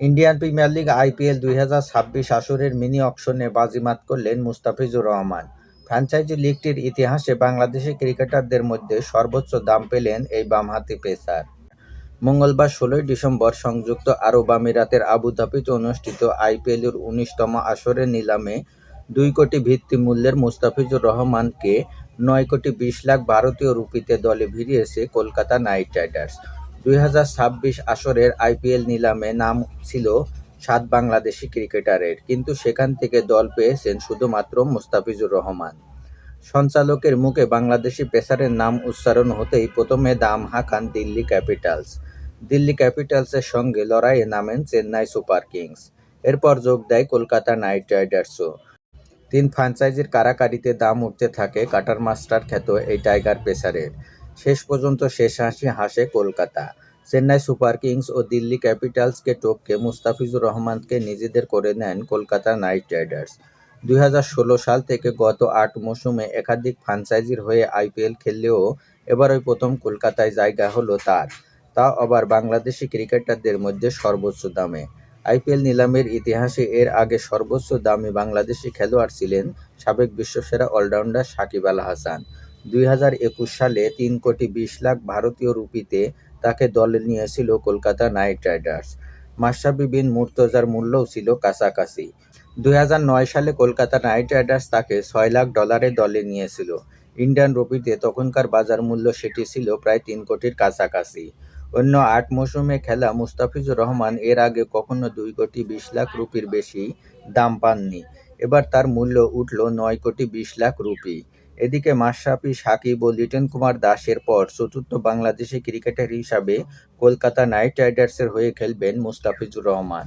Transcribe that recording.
Indian premier league IPL দুই হাজার ছাব্বিশ আসরের মিনি অকশনে বাজিমাত করলেন মুস্তাফিজুর রহমান। ফ্র্যাঞ্চাইজি লিগটির ইতিহাসে বাংলাদেশি ক্রিকেটারদের মধ্যে সর্বোচ্চ দাম পেলেন এই বামহাতি পেসার। মঙ্গলবার ষোলোই ডিসেম্বর সংযুক্ত আরব আমিরাতের আবুধাবিতে অনুষ্ঠিত আইপিএলের উনিশতম আসরের নিলামে দুই কোটি ভিত্তিমূল্যের মুস্তাফিজুর রহমানকে নয় কোটি বিশ লাখ ভারতীয় রুপিতে দলে ভিড়িয়েছে কলকাতা নাইট রাইডার্স। দুই হাজার ছাব্বিশ আসরের আইপিএল নিলামে নাম ছিল সাত বাংলাদেশি ক্রিকেটারের, কিন্তু সেখান থেকে দল পেয়েছেন শুধুমাত্র মুস্তাফিজুর রহমান। সঞ্চালকের মুখে বাংলাদেশি পেসারের নাম উচ্চারণ হতেই প্রথমে দাম হাঁকান দিল্লি ক্যাপিটালস। দিল্লি ক্যাপিটালসের সঙ্গে লড়াইয়ে নামেন চেন্নাই সুপার কিংস। এরপর যোগ দেয় কলকাতা নাইট রাইডার্সও। তিন ফ্রাঞ্চাইজির কারাকারিতে দাম উঠতে থাকে কাটার মাস্টার খ্যাত এই টাইগার পেসারের। শেষ পর্যন্ত শেষ হাসি হাসে কলকাতা। চেন্নাই সুপার কিংস ও দিল্লি ক্যাপিটালসকে টপকে মুস্তাফিজুর রহমানকে নিজেদের করে নেন কলকাতা নাইট রাইডার্স। দুই সাল থেকে গত আট মৌসুমে একাধিক ফ্র্যাঞ্চাইজির হয়ে আইপিএল খেললেও এবার ওই প্রথম কলকাতায় জায়গা হলো তার। তা আবার বাংলাদেশি ক্রিকেটারদের মধ্যে সর্বোচ্চ দামে। আইপিএল নিলামের ইতিহাসে এর আগে সর্বোচ্চ দামি বাংলাদেশি খেলোয়াড় ছিলেন সাবেক বিশ্বসেরা অলরাউন্ডার সাকিব আল হাসান। দুই হাজার একুশ সালে তিন কোটি বিশ লাখ ভারতীয় রুপিতে তাকে দলে নিয়েছিল কলকাতা নাইট রাইডার্স। মাশরাফি বিন মুর্তজার মূল্যও ছিল কাছাকাছি। দু হাজার নয় সালে কলকাতা নাইট রাইডার্স তাকে ছয় লাখ ডলারে দলে নিয়েছিল। ইন্ডিয়ান রুপিতে তখনকার বাজার মূল্য সেটি ছিল প্রায় তিন কোটির কাছাকাছি। অন্য আট মৌসুমে খেলা মুস্তাফিজুর রহমান এর আগে কখনো দুই কোটি বিশ লাখ রুপির বেশি দাম পাননি। এবার তার মূল্য উঠল নয় কোটি বিশ লাখ রুপি। এদিকে মাশরাফি সাকিব ও লিটন কুমার দাসের পর চতুর্থ বাংলাদেশি ক্রিকেটার হিসাবে কলকাতা নাইট রাইডার্সের হয়ে খেলবেন মুস্তাফিজুর রহমান।